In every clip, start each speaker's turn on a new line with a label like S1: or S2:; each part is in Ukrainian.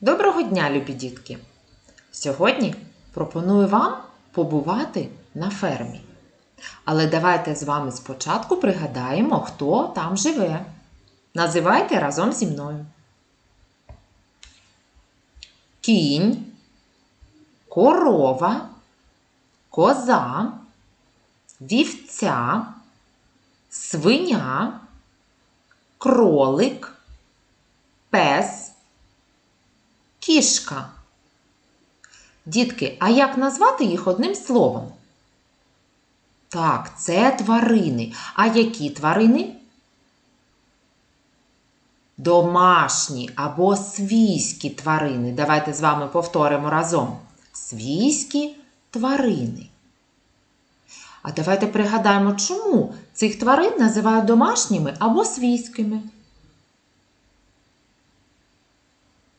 S1: Доброго дня, любі дітки! Сьогодні пропоную вам побувати на фермі. Але давайте з вами спочатку пригадаємо, хто там живе. Називайте разом зі мною. Кінь, корова, коза, вівця, свиня, кролик, пес, кішка. Дітки, а як назвати їх одним словом? Так, це тварини. А які тварини? Домашні або свійські тварини. Давайте з вами повторимо разом. Свійські тварини. А давайте пригадаємо, чому цих тварин називають домашніми або свійськими.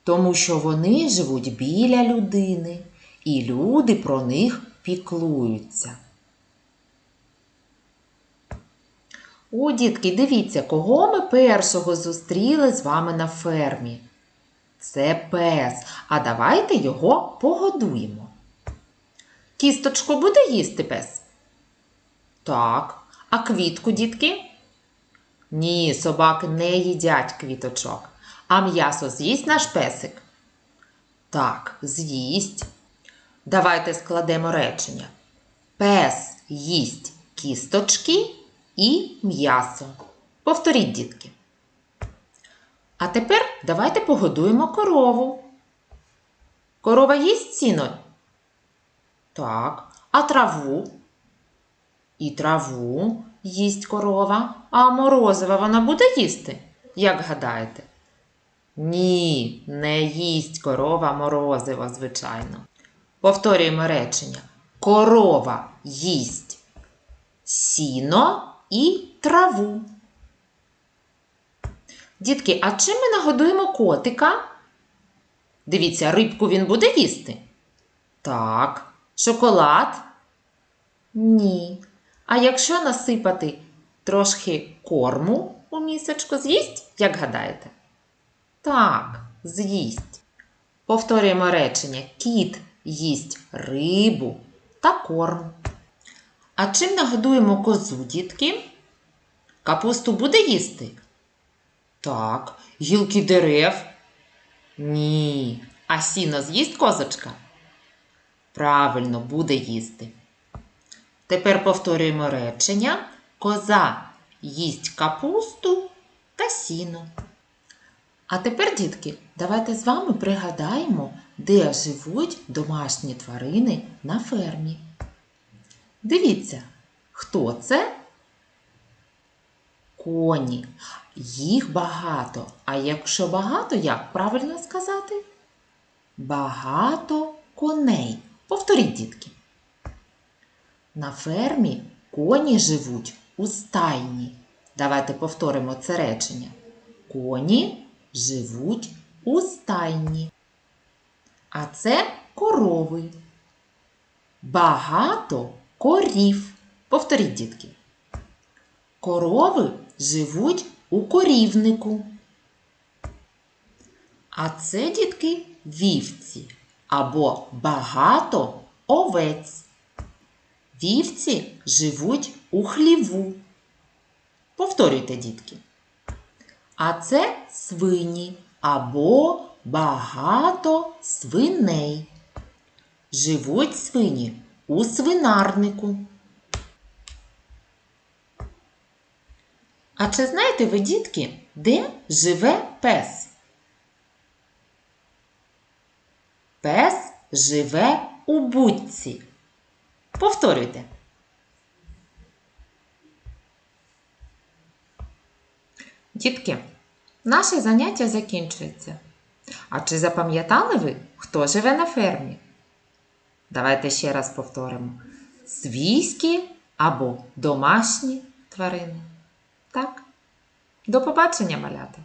S1: Тому що вони живуть біля людини, і люди про них піклуються. О, дітки, дивіться, кого ми першого зустріли з вами на фермі. Це пес. А давайте його погодуємо. Кісточку буде їсти пес? Так. А квітку, дітки? Ні, собаки не їдять квіточок. А м'ясо з'їсть наш песик? Так, з'їсть. Давайте складемо речення. Пес їсть кісточки і м'ясо. Повторіть, дітки. А тепер давайте погодуємо корову. Корова їсть сіно? Так. А траву? І траву їсть корова. А морозива вона буде їсти? Як гадаєте? Ні, не їсть корова морозиво, звичайно. Повторюємо речення. Корова їсть сіно і траву. Дітки, а чим ми нагодуємо котика? Дивіться, рибку він буде їсти? Так. Шоколад? Ні. А якщо насипати трошки корму у місочку, з'їсть, як гадаєте? Так, з'їсть. Повторюємо речення. Кіт їсть рибу та корм. А чим нагодуємо козу, дітки? Капусту буде їсти? Так. Гілки дерев? Ні. А сіно з'їсть козочка? Правильно, буде їсти. Тепер повторюємо речення. Коза їсть капусту та сіно. А тепер, дітки, давайте з вами пригадаємо, де живуть домашні тварини на фермі. Дивіться, хто це? Коні. Їх багато. А якщо багато, як правильно сказати? Багато коней. Повторіть, дітки. На фермі коні живуть у стайні. Давайте повторимо це речення. Коні живуть у стайні. А це корови. Багато корів. Повторіть, дітки. Корови живуть у корівнику. А це, дітки, вівці або багато овець. Вівці живуть у хліву. Повторюйте, дітки. А це свині або багато свиней. Живуть свині у свинарнику. А чи знаєте ви, дітки, де живе пес? Пес живе у будці. Повторюйте. Дітки, наше заняття закінчується. А чи запам'ятали ви, хто живе на фермі? Давайте ще раз повторимо: свійські або домашні тварини. Так? До побачення, малята!